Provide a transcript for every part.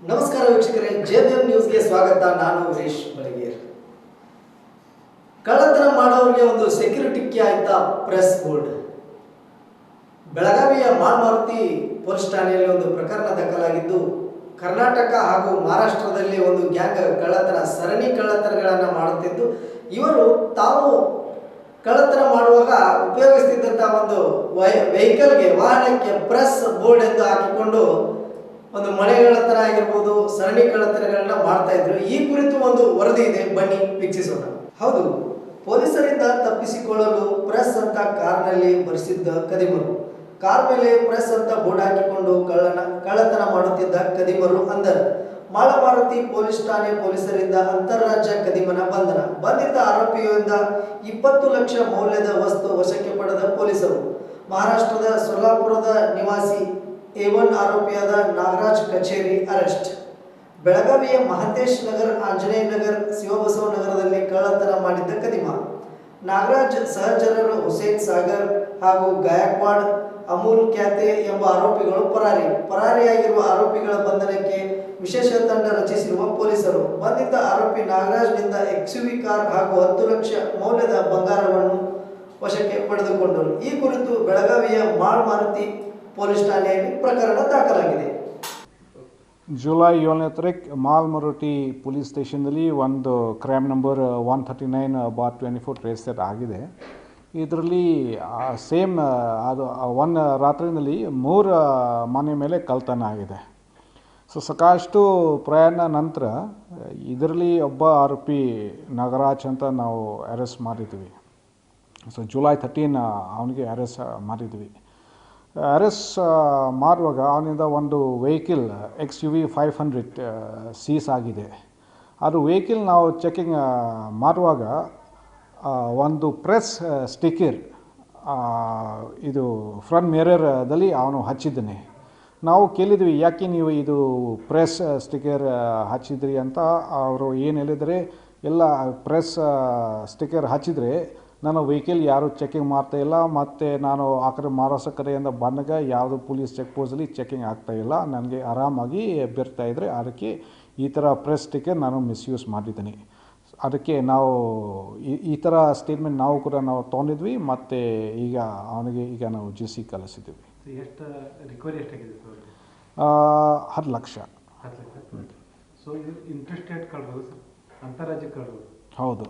ನಮಸ್ಕಾರ ವೀಕ್ಷಕರೇ ಜೆಬಿಎಂ ನ್ಯೂಸ್ಗೆ ಸ್ವಾಗತ. ನಾನು ವೀರೇಶ್ ಬಳಿಗೇರ್ ಕಳ್ಳತನ ಮಾಡೋರಿಗೆ ಒಂದು ಸೆಕ್ಯೂರಿಟಿಕ್ಕೆ ಆಯ್ತ? ಪ್ರೆಸ್ ಬೋರ್ಡ್ ಬೆಳಗಾವಿಯ ಮಾಲ್ಮಾರುತಿ ಪೊಲೀಸ್ ಠಾಣೆಯಲ್ಲಿ ಒಂದು ಪ್ರಕರಣ ದಾಖಲಾಗಿದ್ದು, ಕರ್ನಾಟಕ ಹಾಗೂ ಮಹಾರಾಷ್ಟ್ರದಲ್ಲಿ ಒಂದು ಗ್ಯಾಂಗ್ ಕಳ್ಳತನ, ಸರಣಿ ಕಳ್ಳತನಗಳನ್ನು ಮಾಡುತ್ತಿದ್ದು, ಇವರು ತಾವು ಕಳ್ಳತನ ಮಾಡುವಾಗ ಉಪಯೋಗಿಸ್ತಿದ್ದಂಥ ಒಂದು ವೆಹಿಕಲ್ಗೆ ವಾಹನಕ್ಕೆ ಪ್ರೆಸ್ ಬೋರ್ಡ್ ಎಂದು ಹಾಕಿಕೊಂಡು ಒಂದು ಮನೆ ಕಳ್ಳತನ ಆಗಿರ್ಬೋದು ಸರಣಿ ಕಳ್ಳತನಗಳನ್ನ ಮಾಡ್ತಾ ಇದ್ರು. ಈ ಕುರಿತು ಒಂದು ವರದಿ ಇದೆ, ಬನ್ನಿ ವೀಕ್ಷಿಸೋಣ. ಹೌದು, ಪೊಲೀಸರಿಂದ ತಪ್ಪಿಸಿಕೊಳ್ಳಲು ಪ್ರೆಸ್ ಅಂತ ಕಾರ್ನಲ್ಲಿ ಬರೆಸಿದ್ದ ಕದಿಮರು. ಕಾರ್ ಮೇಲೆ ಪ್ರೆಸ್ ಅಂತ ಬೋರ್ಡ್ ಹಾಕಿಕೊಂಡು ಕಳ್ಳನ, ಕಳ್ಳತನ ಮಾಡುತ್ತಿದ್ದ ಕದಿಮರು ಅಂದರು. ಮಾಳಭಾರತಿ ಪೊಲೀಸ್ ಠಾಣೆ ಪೊಲೀಸರಿಂದ ಅಂತಾರಾಜ್ಯ ಕದಿಮನ ಬಂಧನ. ಬಂದಿದ್ದ ಆರೋಪಿಯಿಂದ ಇಪ್ಪತ್ತು ಲಕ್ಷ ಮೌಲ್ಯದ ವಸ್ತು ವಶಕ್ಕೆ ಪಡೆದ ಪೊಲೀಸರು. ಮಹಾರಾಷ್ಟ್ರದ ಸೊಲ್ಲಾಪುರದ ನಿವಾಸಿ ಎ ಒನ್ ಆರೋಪಿಯಾದ ನಾಗರಾಜ್ ಕಚೇರಿ ಅರೆಸ್ಟ್. ಬೆಳಗಾವಿಯ ಮಹಂತೇಶ್ ನಗರ್, ಆಂಜನೇಯ ನಗರ್, ಶಿವಬಸವ ನಗರದಲ್ಲಿ ಕಳ್ಳತನ ಮಾಡಿದ್ದ ಕದಿಮ. ನಾಗರಾಜ್ ಸಹಚರರು ಹುಸೇನ್ ಸಾಗರ್ ಹಾಗೂ ಗಾಯಕ್ವಾಡ್, ಅಮೂಲ್ ಕ್ಯಾತೆ ಎಂಬ ಆರೋಪಿಗಳು ಪರಾರಿ. ಪರಾರಿಯಾಗಿರುವ ಆರೋಪಿಗಳ ಬಂಧನಕ್ಕೆ ವಿಶೇಷ ತಂಡ ರಚಿಸಿರುವ ಪೊಲೀಸರು. ಬಂಧಿತ ಆರೋಪಿ ನಾಗರಾಜ್ನಿಂದ ಎಕ್ಸ್ಯುವಿ ಕಾರ್ ಹಾಗೂ ಹತ್ತು ಲಕ್ಷ ಮೌಲ್ಯದ ಬಂಗಾರವನ್ನು ವಶಕ್ಕೆ ಪಡೆದುಕೊಂಡರು. ಈ ಕುರಿತು ಬೆಳಗಾವಿಯ ಮಾಳ್ ಮಾರುತಿ ಪೊಲೀಸ್ ಠಾಣೆಯಲ್ಲಿ ಪ್ರಕರಣ ದಾಖಲಾಗಿದೆ. ಜುಲೈ ಏಳನೇ ತಾರೀಕು ಮಾಲ್ಮರುಟಿ ಪೊಲೀಸ್ ಸ್ಟೇಷನ್ದಲ್ಲಿ ಒಂದು crime number one thirty nine bar twenty four register ಆಗಿದೆ. ಇದರಲ್ಲಿ ಸೇಮ್ ಅದು ಒನ್ ರಾತ್ರಿನಲ್ಲಿ ಮೂರು ಮನೆ ಮೇಲೆ ಕಳ್ತನ ಆಗಿದೆ. ಸೊ, ಸಾಕಷ್ಟು ಪ್ರಯಾಣ ನಂತರ ಇದರಲ್ಲಿ ಒಬ್ಬ ಆರೋಪಿ ನಾಗರಾಜ್ ಅಂತ ನಾವು ಅರೆಸ್ಟ್ ಮಾಡಿದ್ವಿ. ಸೊ, ಜುಲೈ ಥರ್ಟೀನ್ ಅವನಿಗೆ ಅರೆಸ್ಟ್ ಮಾಡಿದ್ವಿ. ಅರೆಸ್ಟ್ ಮಾಡುವಾಗ ಅವನಿಂದ ಒಂದು vehicle X U V five hundred seize ಆಗಿದೆ. ಅದು ವೆಹಿಕಲ್ ನಾವು ಚೆಕಿಂಗ್ ಮಾಡುವಾಗ ಒಂದು ಪ್ರೆಸ್ ಸ್ಟಿಕ್ಕರ್ ಇದು ಫ್ರಂಟ್ ಮಿರರ್ದಲ್ಲಿ ಅವನು ಹಚ್ಚಿದ್ದಾನೆ. ನಾವು ಕೇಳಿದ್ವಿ, ಯಾಕೆ ನೀವು ಇದು ಪ್ರೆಸ್ ಸ್ಟಿಕ್ಕರ್ ಹಚ್ಚಿದ್ರಿ? ಅಂತ. ಅವರು ಏನು ಹೇಳಿದರೆ, ಎಲ್ಲ ಪ್ರೆಸ್ ಸ್ಟಿಕ್ಕರ್ ಹಚ್ಚಿದರೆ ನನ್ನ ವೆಹಿಕಲ್ ಯಾರು ಚೆಕಿಂಗ್ ಮಾಡ್ತಾ ಇಲ್ಲ ಮತ್ತು ನಾನು ಆ ಕಡೆ ಮಹಾರಾಷ್ಟ್ರ ಕಡೆಯಿಂದ ಬಂದಾಗ ಯಾವುದು ಪೊಲೀಸ್ ಚೆಕ್ ಪೋಸ್ಟಲ್ಲಿ ಚೆಕಿಂಗ್ ಆಗ್ತಾ ಇಲ್ಲ. ನನಗೆ ಆರಾಮಾಗಿ ಬೆರ್ತಾ ಇದ್ದರೆ ಅದಕ್ಕೆ ಈ ಥರ ಪ್ರೆಸ್ ಸ್ಟಿಕ್ಕರ್ ನಾನು ಮಿಸ್ಯೂಸ್ ಮಾಡಿದ್ದೀನಿ. ಅದಕ್ಕೆ ನಾವು ಈ- ಈ ಥರ ಸ್ಟೇಟ್ಮೆಂಟ್ ನಾವು ಕೂಡ ನಾವು ತೊಗೊಂಡಿದ್ವಿ ಮತ್ತು ಈಗ ಅವನಿಗೆ ಈಗ ನಾವು ಜಿ ಸಿ ಕಲಿಸಿದ್ವಿ ಎಷ್ಟು ರಿಕವರಿ ಎಷ್ಟಾಗಿದೆ ಸರ್ ಆ, ಹತ್ತು ಲಕ್ಷ. ಸೊ ಇದು ರೇಟ್ ಕಳ್ಬೋದು ಸರ್ ಅಂತಾರಾಜ್ಯ ಕಳ್ಬೋದು. ಹೌದು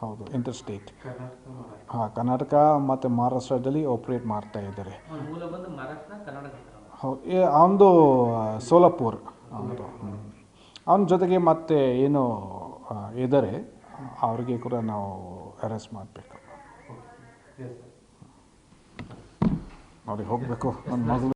ಹೌದು ಇಂಟರ್ ಸ್ಟೇಟ್ ಹಾ ಕರ್ನಾಟಕ ಮಹಾರಾಷ್ಟ್ರ. ಹಾಂ ಕರ್ನಾಟಕ ಮತ್ತು ಮಹಾರಾಷ್ಟ್ರದಲ್ಲಿ ಆಪ್ರೇಟ್ ಮಾಡ್ತಾ ಇದ್ದಾರೆ. ಅವ್ನ ಮೂಲ ಬಂದು ಮಹಾರಾಷ್ಟ್ರ ಕರ್ನಾಟಕ ಸರ್ ಅವ. ಹೌದು ಅವನದು ಸೋಲಾಪುರ್. ಅವನದು ಅವನ ಜೊತೆಗೆ ಮತ್ತೆ ಏನು ಇದ್ದಾರೆ ಅವರಿಗೆ ಕೂಡ ನಾವು ಅರೆಸ್ಟ್ ಮಾಡಬೇಕು. ಅವ್ರಿಗೆ ಹೋಗಬೇಕು. ನನ್ನ ಮಗಳು